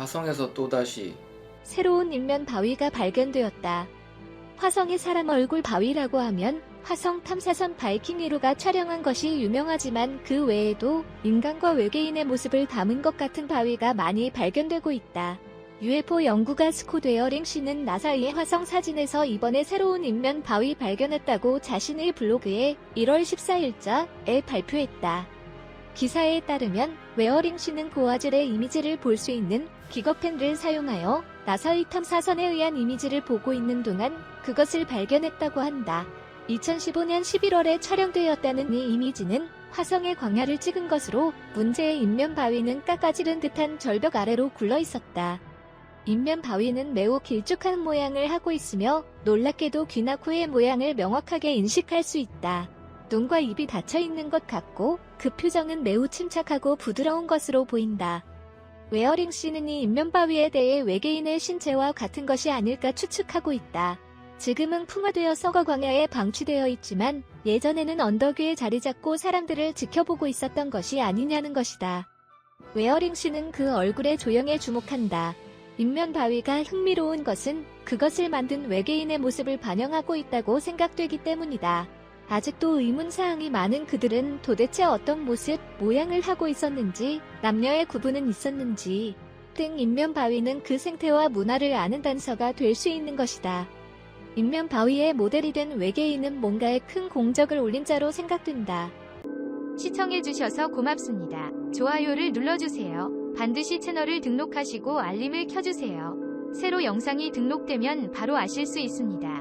화성에서 또다시 새로운 인면 바위가 발견되었다. 화성의 사람 얼굴 바위라고 하면 화성 탐사선 바이킹 1호가 촬영한 것이 유명하지만 그 외에도 인간과 외계인의 모습을 담은 것 같은 바위가 많이 발견되고 있다. UFO 연구가 스코드웨어 링씨는 나사의 화성 사진에서 이번에 새로운 인면 바위 발견했다고 자신의 블로그에 1월 14일자에 발표했다. 기사에 따르면 웨어링 씨는 고화질의 이미지를 볼 수 있는 기거펜을 사용하여 나사의 탐사선에 의한 이미지를 보고 있는 동안 그것을 발견했다고 한다. 2015년 11월에 촬영되었다는 이 이미지는 화성의 광야를 찍은 것으로 문제의 인면 바위는 깎아지른 듯한 절벽 아래로 굴러 있었다. 인면 바위는 매우 길쭉한 모양을 하고 있으며 놀랍게도 귀나 코의 모양을 명확하게 인식할 수 있다. 눈과 입이 닫혀 있는 것 같고 그 표정은 매우 침착하고 부드러운 것으로 보인다. 웨어링 씨는 이 인면바위에 대해 외계인의 신체와 같은 것이 아닐까 추측하고 있다. 지금은 풍화되어 썩어 광야에 방치되어 있지만 예전에는 언덕 위에 자리 잡고 사람들을 지켜보고 있었던 것이 아니냐는 것이다. 웨어링 씨는 그 얼굴의 조형에 주목한다. 인면 바위가 흥미로운 것은 그것을 만든 외계인의 모습을 반영하고 있다고 생각되기 때문이다. 아직도 의문사항이 많은 그들은 도대체 어떤 모습, 모양을 하고 있었는지, 남녀의 구분은 있었는지, 등 인면 바위는 그 생태와 문화를 아는 단서가 될 수 있는 것이다. 인면 바위의 모델이 된 외계인은 뭔가에 큰 공적을 올린 자로 생각된다. 시청해주셔서 고맙습니다. 좋아요를 눌러주세요. 반드시 채널을 등록하시고 알림을 켜주세요. 새로 영상이 등록되면 바로 아실 수 있습니다.